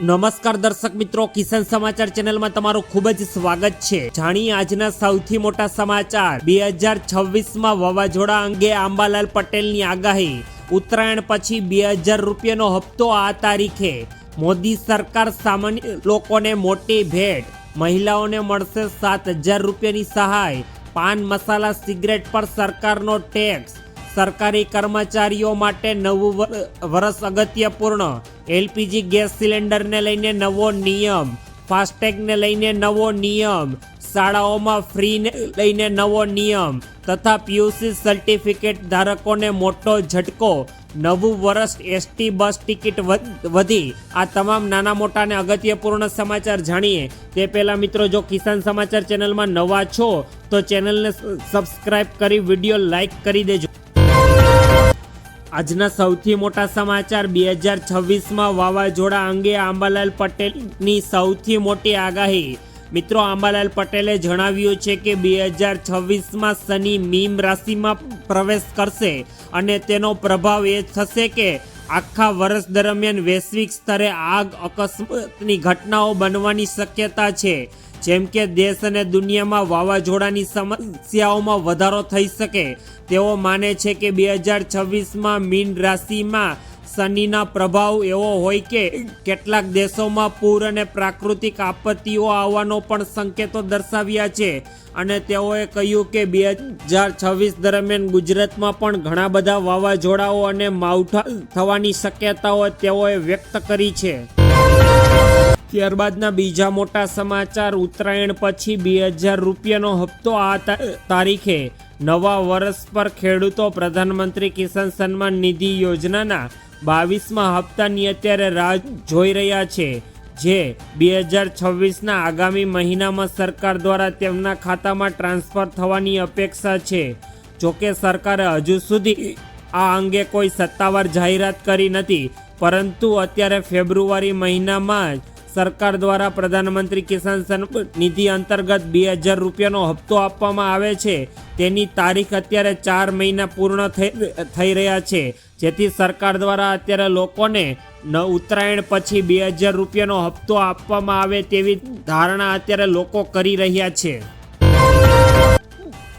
નમસ્કાર દર્શક મિત્રો, કિસાન સમાચાર ચેનલમાં તમારું ખૂબ જ સ્વાગત છે. જાણીએ આજના સૌથી મોટા સમાચાર. બે હજાર છવ્વીસમાં વાવાઝોડા અંગે આંબાલાલ પટેલની આગાહી. ઉત્તરાયણ પછી બે હજાર રૂપિયાનો હપ્તો આ તારીખે. મોદી સરકાર સામાન્ય લોકોને મોટી ભેટ. મહિલાઓને મળશે સાત હજાર રૂપિયાની સહાય. પાન મસાલા સિગરેટ પર સરકારનો ટેક્સ. સરકારી કર્મચારીઓ માટે નવું વર- વરસ અગત્યપૂર્ણ. એલપીજી ગેસ સિલિન્ડરને લઈને નવો નિયમ ફાસ્ટેગને લઈને નવો નિયમ, શાળાઓમાં ફ્રીને લઈને નવો નિયમ તથા પીયુસી સર્ટિફિકેટ ધારકોને મોટો ઝટકો. નવું વર્ષ એસટી બસ ટિકિટ વધ- આ તમામ નાના મોટા અને અગત્યપૂર્ણ સમાચાર જાણીએ. તે પહેલાં મિત્રો, જો કિસાન સમાચાર ચેનલમાં નવા છો, તો ચેનલને સબસ્ક્રાઈબ કરી વીડિયો લાઈક કરી દેજો. આજના સૌથી મોટા સમાચાર બે હજાર છવ્વીસમાં વાવાઝોડા અંગે આંબાલાલ પટેલની સૌથી મોટી આગાહી. મિત્રો, આંબાલાલ પટેલે જણાવ્યું છે કે બે હજાર છવ્વીસમાં શનિ મીમ રાશિમાં પ્રવેશ કરશે અને તેનો પ્રભાવ એ થશે કે આખા વર્ષ દરમિયાન વૈશ્વિક સ્તરે આગ, અકસ્માતની ઘટનાઓ બનવાની શક્યતા છે. જેમ કે દેશ અને દુનિયામાં વાવાઝોડાની સમસ્યાઓમાં વધારો થઈ શકે, તેઓ માને છે કે બે હજાર છવ્વીસમાં મીન રાશિમાં શનિના પ્રભાવ એવો હોય કે કેટલાક દેશોમાં પૂર અને પ્રાકૃતિક આપત્તિઓ આવવાનો પણ સંકેતો દર્શાવ્યા છે. અને તેઓએ કહ્યું કે બે હજાર છવ્વીસ દરમિયાન ગુજરાતમાં પણ ઘણા બધા વાવાઝોડાઓ અને માવઠા થવાની શક્યતાઓ તેઓએ વ્યક્ત કરી છે. ત્યારબાદના બીજા મોટા સમાચાર. ઉત્તરાયણ પછી બે હજાર રૂપિયાનો હપ્તો આ તારીખે. નવા વર્ષ પર ખેડૂતો પ્રધાનમંત્રી કિસાન સન્માન નિધિ યોજનાના બાવીસમાં હપ્તાની અત્યારે રાહ જોઈ રહ્યા છે, જે બે હજાર છવ્વીસના આગામી મહિનામાં સરકાર દ્વારા તેમના ખાતામાં ટ્રાન્સફર થવાની અપેક્ષા છે. જોકે સરકારે હજુ સુધી આ અંગે કોઈ સત્તાવાર જાહેરાત કરી નથી, પરંતુ અત્યારે ફેબ્રુઆરી મહિનામાં જ સરકાર દ્વારા પ્રધાનમંત્રી કિસાન સન્માન નિધિ અંતર્ગત બે હજાર રૂપિયાનો હપ્તો આપવામાં આવે છે. તેની તારીખ અત્યારે ચાર મહિના પૂર્ણ થઈ રહ્યા છે. જેથી સરકાર દ્વારા અત્યારે લોકોને ન ઉત્તરાયણ પછી બે હજાર રૂપિયાનો હપ્તો આપવામાં આવે તેવી ધારણા અત્યારે લોકો કરી રહ્યા છે.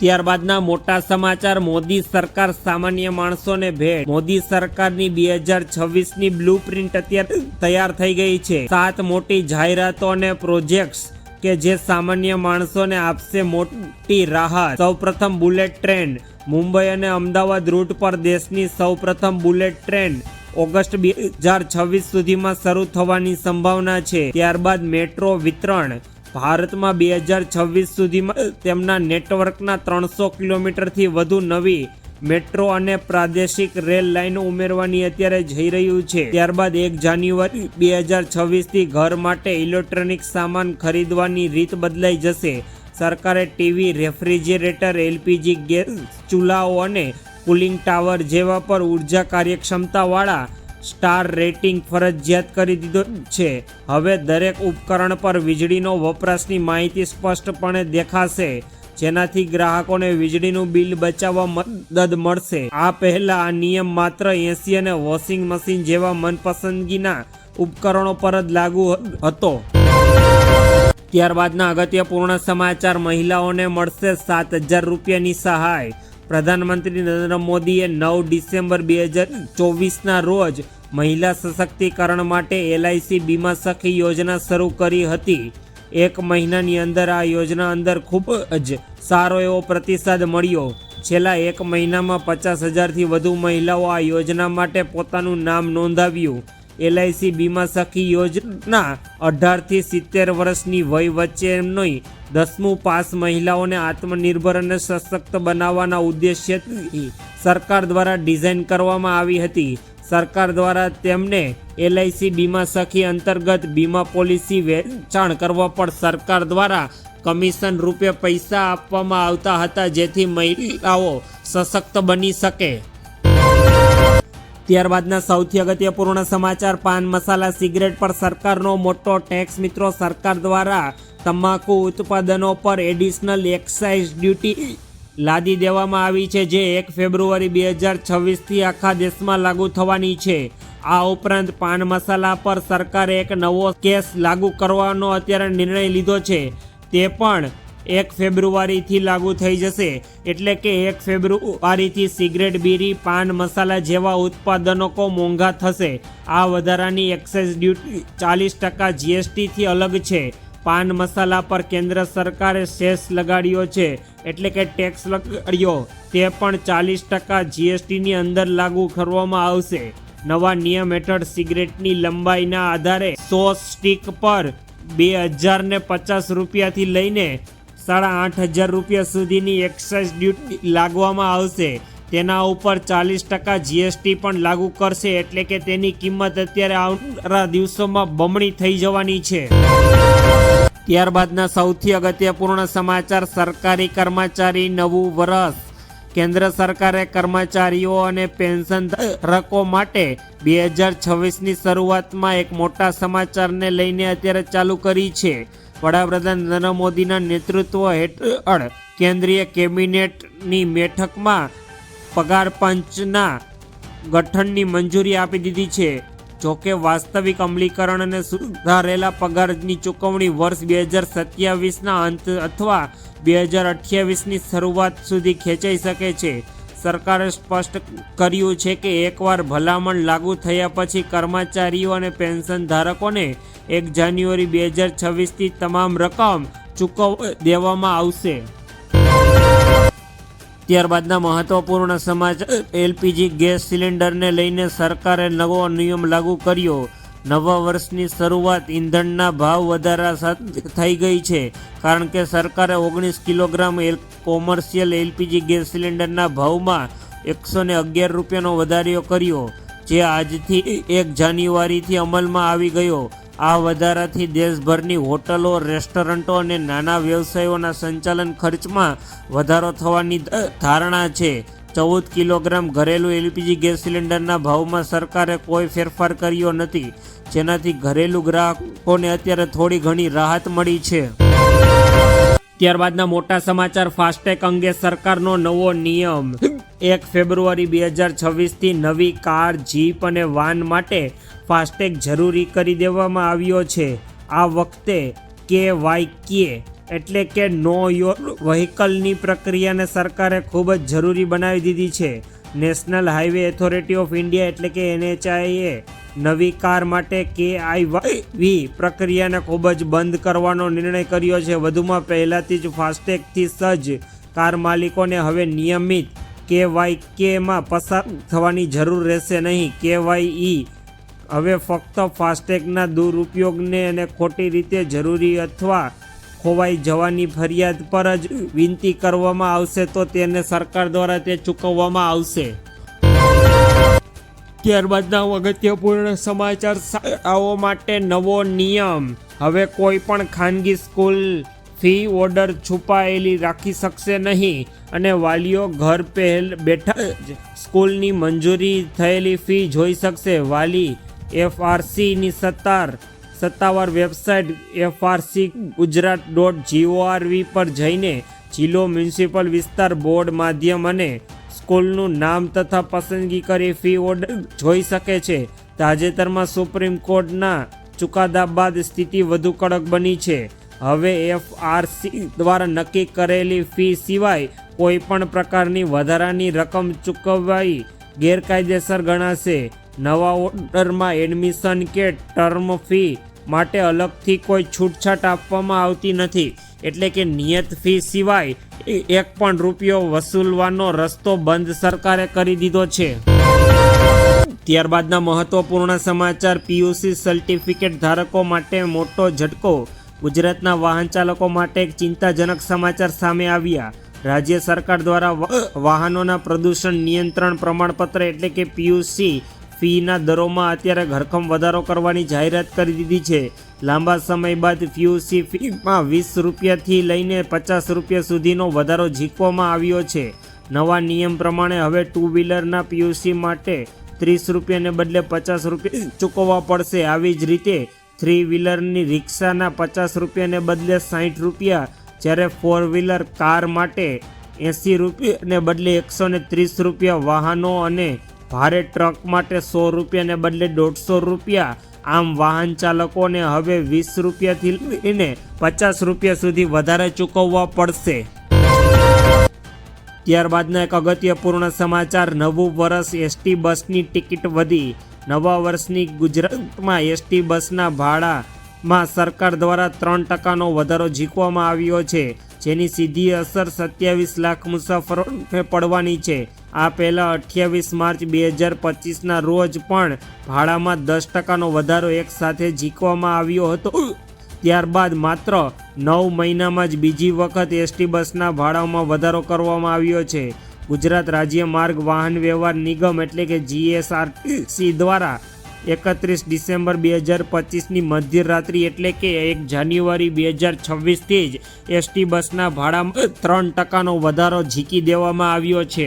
ત્યારબાદના મોટા સમાચાર, મોદી સરકાર સામાન્ય માણસોને ભેટ. મોદી સરકારની બે હજાર છવ્વીસની બ્લુ પ્રિન્ટ અત્યારે તૈયાર થઈ ગઈ છે. સાત મોટી જાહેરાતો અને પ્રોજેક્ટ્સ કે જે સામાન્ય માણસોને આપશે મોટી રાહત. સૌપ્રથમ બુલેટ ટ્રેન. મુંબઈ અને અમદાવાદ રૂટ પર દેશની સૌપ્રથમ બુલેટ ટ્રેન ઓગસ્ટ બે હજાર છવ્વીસ સુધીમાં શરૂ થવાની સંભાવના છે. ત્યારબાદ મેટ્રો વિતરણ. ભારતમાં બે હજાર છવ્વીસ સુધીમાં તેમના નેટવર્કના ત્રણસો કિલોમીટરથી વધુ નવી મેટ્રો અને પ્રાદેશિક રેલ લાઇનો ઉમેરવાની અત્યારે જઈ રહ્યું છે. ત્યારબાદ એક જાન્યુઆરી બે હજાર છવ્વીસથી ઘર માટે ઇલેક્ટ્રોનિક સામાન ખરીદવાની રીત બદલાઈ જશે. સરકારે ટીવી, રેફ્રિજરેટર, એલપીજી ગેસ, ચૂલાઓ અને કુલિંગ ટાવર જેવા પર ઊર્જા કાર્યક્ષમતાવાળા સ્ટાર રેટિંગ ફરજિયાત કરી દીધો છે. હવે દરેક ઉપકરણ પર વીજળીનો વપરાશની માહિતી સ્પષ્ટપણે દેખાશે, જેનાથી ગ્રાહકોને વીજળીનું બિલ બચાવવા મદદ મળશે. આ પહેલા આ નિયમ માત્ર એસી અને વોશિંગ મશીન જેવા મનપસંદગીના ઉપકરણો પર જ લાગુ હતો. ત્યારબાદના અગત્યપૂર્ણ સમાચાર, મહિલાઓને મળશે સાત હજાર રૂપિયાની સહાય. પ્રધાનમંત્રી નરેન્દ્ર મોદીએ નવ ડિસેમ્બર બે હજાર ચોવીસના રોજ મહિલા સશક્તિકરણ માટે એલઆઈસી બીમા સખી યોજના શરૂ કરી હતી. એક મહિનાની અંદર આ યોજના અંદર ખૂબ જ સારો એવો પ્રતિસાદ મળ્યો. છેલ્લા એક મહિનામાં પચાસ હજારથી વધુ મહિલાઓ આ યોજના માટે પોતાનું નામ નોંધાવ્યું. એલઆઈસી બીમા સખી યોજના અઢારથી સિત્તેર વર્ષની વય વચ્ચેની દસમું પાસ મહિલાઓને આત્મનિર્ભર અને સશક્ત બનાવવાના ઉદ્દેશ્યથી સરકાર દ્વારા ડિઝાઇન કરવામાં આવી હતી. સરકાર દ્વારા તેમને એલઆઈસી બીમા સખી અંતર્ગત બીમા પોલિસી વેચાણ કરવા પર સરકાર દ્વારા કમિશન રૂપે પૈસા આપવામાં આવતા હતા જેથી મહિલાઓ સશક્ત બની શકે. ત્યારબાદના સૌથી અગત્યપૂર્ણ સમાચાર, પાન, મસાલા, સિગરેટ પર સરકારનો મોટો ટેક્સ. મિત્રો, સરકાર દ્વારા તમાકુ ઉત્પાદનો પર એડિશનલ એક્સાઇઝ ડ્યુટી લાદી દેવામાં આવી છે, જે એક ફેબ્રુઆરી બે હજાર છવ્વીસથી આખા દેશમાં લાગુ થવાની છે. આ ઉપરાંત પાન મસાલા પર સરકારે એક નવો કેસ લાગુ કરવાનો અત્યારે નિર્ણય લીધો છે. તે પણ એક ફેબ્રુઆરીથી લાગુ થઈ જશે. એટલે કે એક ફેબ્રુઆરીથી સિગરેટ, બીડી, પાન, મસાલા જેવા ઉત્પાદનો મોંઘા થશે. આ વધારાની એક્સાઇઝ ડ્યુટી ચાલીસ ટકા જીએસટીથી અલગ છે. પાન મસાલા પર કેન્દ્ર સરકારે સેસ લગાડ્યો છે. એટલે કે ટેક્સ લગાડ્યો. તે પણ ચાલીસ ટકા જીએસટીની અંદર લાગુ કરવામાં આવશે. નવા નિયમ હેઠળ સિગરેટની લંબાઈના આધારે સો સ્ટીક પર બે હજારને પચાસ રૂપિયાથી લઈને સાડા આઠ હજાર રૂપિયા સુધીની એક્સાઇઝ ડ્યુટી લાગવામાં આવશે. તેના ઉપર ચાલીસ ટકા જીએસટી પણ લાગુ કરશે, એટલે કે તેની કિંમત અત્યારે આવનારા દિવસોમાં બમણી થઈ જવાની છે. ત્યારબાદના સૌથી અગત્યપૂર્ણ સમાચાર, સરકારી કર્મચારી નવું વરસ. કેન્દ્ર સરકારે કર્મચારીઓ અને પેન્શન ધારકો માટે બે હજાર છવ્વીસની શરૂઆતમાં એક મોટા સમાચારને લઈને અત્યારે ચાલુ કરી છે. વડાપ્રધાન નરેન્દ્ર મોદીના નેતૃત્વ હેઠળ કેન્દ્રીય કેબિનેટની બેઠકમાં પગાર પંચના ગઠનની મંજૂરી આપી દીધી છે. જોકે વાસ્તવિક અમલીકરણ અને સુધારેલા પગારની ચૂકવણી વર્ષ બે હજાર સત્યાવીસના અંત અથવા બે હજાર અઠ્યાવીસની શરૂઆત સુધી ખેંચાઈ શકે છે. સરકારે સ્પષ્ટ કર્યું છે કે એકવાર ભલામણ લાગુ થયા પછી કર્મચારીઓ અને પેન્શન ધારકોને એક જાન્યુઆરી બે હજાર છવ્વીસથી તમામ રકમ ચૂકવ દેવામાં આવશે. ત્યારબાદના મહત્વપૂર્ણ સમાચાર, એલપીજી ગેસ સિલિન્ડરને લઈને સરકારે નવો નિયમ લાગુ કર્યો. નવા વર્ષની શરૂઆત ઈંધણના ભાવ વધારા સાથે થઈ ગઈ છે. કારણ કે સરકારે ઓગણીસ kilogram L commercial LPG gas સિલિન્ડરના ભાવમાં એકસો ને અગિયાર રૂપિયાનો વધારો કર્યો, જે આજથી એક જાન્યુઆરીથી અમલમાં આવી ગયો. આ વધારાથી દેશભરની હોટલો, રેસ્ટોરન્ટો અને નાના વ્યવસાયોના સંચાલન ખર્ચમાં વધારો થવાની ધારણા છે. ચૌદ કિલોગ્રામ ઘરેલું એલપીજી ગેસ સિલિન્ડરના ભાવમાં સરકારે કોઈ ફેરફાર કર્યો નથી, જેનાથી ઘરેલું ગ્રાહકોને અત્યારે થોડી ઘણી રાહત મળી છે. ત્યારબાદના મોટા સમાચાર ફાસ્ટેગ અંગે સરકારનો નવો નિયમ. એક ફેબ્રુઆરી બે હજાર છવ્વીસથી નવી કાર, જીપ અને વાન માટે ફાસ્ટેગ જરૂરી કરી દેવામાં આવ્યો છે. આ વખતે કે વાય કે એટલે કે નો યોર વ્હીકલની પ્રક્રિયાને સરકારે ખૂબ જ જરૂરી બનાવી દીધી છે. National highway authority of India એટલે કે એનએચઆઈએ નવી કાર માટે કે વી પ્રક્રિયાને ખૂબ જ બંધ કરવાનો નિર્ણય કર્યો છે. વધુમાં પહેલાંથી જ ફાસ્ટેગથી સજ્જ કાર માલિકોને હવે નિયમિત કે વાય કેમાં પસાર થવાની જરૂર રહેશે નહીં. કે વાય ઈ હવે ફક્ત ફાસ્ટેગના દુરુપયોગને અને ખોટી રીતે જરૂરી અથવા ખોવાઈ જવાની ફરિયાદ પર જ વિનંતી કરવામાં આવશે તો તેને સરકાર દ્વારા તે ચૂકવવામાં આવશે. ત્યારબાદના અગત્યપૂર્ણ સમાચાર શાળાઓ માટે નવો નિયમ. હવે કોઈ પણ ખાનગી સ્કૂલ ફી ઓર્ડર છુપાયેલી રાખી શકશે નહીં અને વાલીઓ ઘર પહેલ બેઠા જ સ્કૂલની મંજૂરી થયેલી ફી જોઈ શકશે. વાલી, એફઆરસીની સત્તાર સત્તાવાર વેબસાઇટ એફઆરસી ગુજરાત ડોટ જીઓઆરવી પર જઈને જિલ્લો મ્યુનિસિપલ વિસ્તાર બોર્ડ માધ્યમ અને સ્કૂલનું નામ તથા પસંદગી કરી ફી ઓર્ડર જોઈ શકે છે. તાજેતરમાં સુપ્રીમ કોર્ટના ચુકાદા બાદ સ્થિતિ વધુ કડક બની છે. હવે એફઆરસી દ્વારા નક્કી કરેલી ફી સિવાય કોઈ પણ પ્રકારની વધારાની રકમ ચૂકવવાઈ ગેરકાયદેસર ગણાશે. નવા ઓર્ડરમાં એડમિશન કે ટર્મ ફી માટે અલગથી કોઈ છૂટછાટ આપવામાં આવતી નથી. એટલે કે નિયત ફી સિવાય એક પણ રૂપિયો વસૂલવાનો રસ્તો બંધ સરકારે કરી દીધો છે. ત્યારબાદના મહત્વપૂર્ણ સમાચાર, પીયુસી સર્ટિફિકેટ ધારકો માટે મોટો ઝટકો. ગુજરાતના વાહન ચાલકો માટે એક ચિંતાજનક સમાચાર સામે આવ્યા. રાજ્ય સરકાર દ્વારા વાહનોના પ્રદૂષણ નિયંત્રણ પ્રમાણપત્ર એટલે કે પીયુસી ફીના દરોમાં અત્યારે ઘરખમ વધારો કરવાની જાહેરાત કરી દીધી છે. લાંબા સમય બાદ પીયુસી ફીમાં વીસ રૂપિયાથી લઈને પચાસ રૂપિયા સુધીનો વધારો ઝીકવામાં આવ્યો છે. નવા નિયમ પ્રમાણે હવે ટુ વ્હીલરના પીયુસી માટે ત્રીસ રૂપિયાને બદલે પચાસ રૂપિયા ચૂકવવા પડશે. આવી જ રીતે થ્રી વ્હીલરની રિક્ષાના પચાસ રૂપિયાને બદલે સાઠ રૂપિયા, જ્યારે ફોર વ્હીલર કાર માટે એંસી રૂપિયાને બદલે એકસો ત્રીસ રૂપિયા વાહનો અને ભારે ટ્રક માટે સો રૂપિયાને બદલે દોઢસો રૂપિયા. આમ વાહન ચાલકોને હવે વીસ રૂપિયાથી લઈને પચાસ રૂપિયા સુધી વધારે ચૂકવવા પડશે. ત્યારબાદના એક અગત્યપૂર્ણ સમાચાર, નવું વર્ષ એસટી બસની ટિકિટ વધી. નવા વર્ષની ગુજરાતમાં એસટી બસના ભાડામાં સરકાર દ્વારા ત્રણ ટકાનો વધારો ઝીકવામાં આવ્યો છે, જેની સીધી અસર સત્યાવીસ લાખ મુસાફરોને પડવાની છે. આ પહેલાં અઠ્યાવીસ માર્ચ બે હજાર પચીસના રોજ પણ ભાડામાં દસ ટકાનો વધારો એક સાથે ઝીકવામાં આવ્યો હતો. ત્યારબાદ માત્ર નવ મહિનામાં જ બીજી વખત એસટી બસના ભાડામાં વધારો કરવામાં આવ્યો છે. ગુજરાત રાજ્ય માર્ગ વાહન વ્યવહાર નિગમ એટલે કે જીએસઆરટીસી દ્વારા એકત્રીસ ડિસેમ્બર બે હજાર પચીસની મધ્યરાત્રિ એટલે કે એક જાન્યુઆરી બે હજાર છવ્વીસથી જ એસટી બસના ભાડામાં ત્રણ ટકાનો વધારો ઝીકી દેવામાં આવ્યો છે.